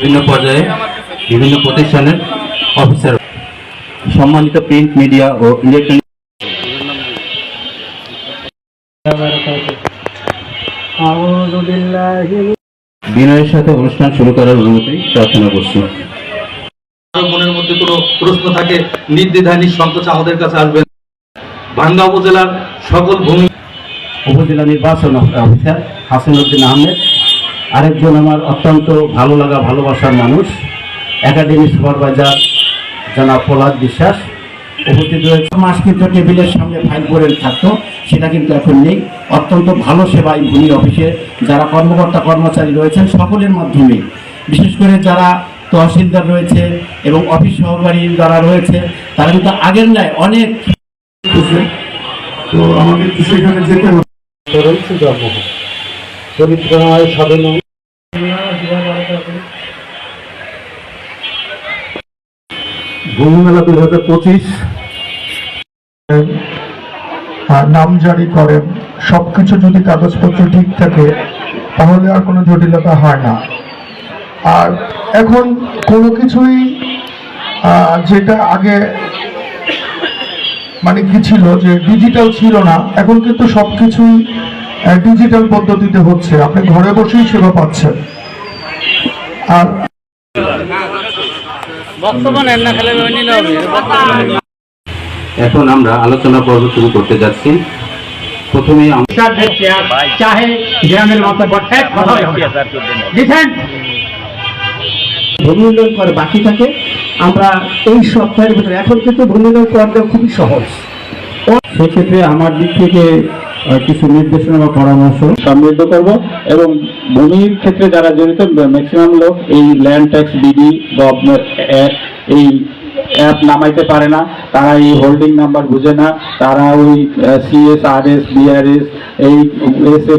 বিভিন্ন পর্যায়ে বিভিন্ন প্রতিষ্ঠানের অফিসার সম্মানিত প্রিন্ট মিডিয়া ও ইলেকট্রনিক বিনয়ের সাথে অনুষ্ঠান শুরু করার অনুমতি প্রার্থনা করছি। মনের মধ্যে কোনো প্রশ্ন থাকে নির্দ্বিধায় নিঃসংকোচ আমাদের কাছে আসবেন ভাঙ্গা উপজেলার সকল ভূমি উপজেলা নির্বাচন অফিসার হাসিন উদ্দিন আহমেদ আরেকজন আমার অত্যন্ত ভালো লাগা ভালোবাসার মানুষ একাডেমি সুপারভাইজার জনাব প্রহ্লাদ বিশ্বাস। উপস্থিত রয়েছে। মাস কিন্তু টেবিলের সামনে ফাইল করে থাকতো সেটা কিন্তু এখন নেই। অত্যন্ত ভালো সেবা এই ভূমি অফিসে। যারা কর্মকর্তা কর্মচারী রয়েছেন সকলের মাধ্যমে। বিশেষ করে যারা তহসিলদার রয়েছে এবং অফিস সহকারী যারা রয়েছে তারা কিন্তু আগের ন্যায় অনেক তো আমাদের সেখানে যেতে হবে। চরিত্রময় সাধন ভূমি দুই হাজার পঁচিশ। নাম জারি করেন, সবকিছু যদি কাগজপত্র ঠিক থাকে, তাহলে আর কোনো জটিলতা হয় না। আর এখন কোনো কিছুই যেটা আগে মানে কি ছিল যে ডিজিটাল ছিল না, এখন কিন্তু সবকিছুই ডিজিটাল পদ্ধতিতে হচ্ছে আপনি ঘরে বসেই সেবা পাচ্ছেন। আর এখন আমরা আলোচনা পর্ব শুরু করতে যাচ্ছি। প্রথমে আমরা চাহে গ্রামের ডিফেন্ড ভূমি উন্নয়ন করে বাকি থাকে। আমরা এই সপ্তাহের ভিতরে এখন কিন্তু ভূমি উন্নয়ন করাটা খুবই সহজ। সেক্ষেত্রে আমার দিক থেকে কিছু নির্দেশনা বা পরামর্শ? সমৃদ্ধ করব এবং ভূমির ক্ষেত্রে যারা জড়িত ম্যাক্সিমাম লোক এই ল্যান্ড ট্যাক্স বিডি বা এই অ্যাপ নামাইতে পারে না। তারা এই হোল্ডিং নাম্বার বুঝে না। তারা ওই সিএস আর এস বিআরএস এই এস এ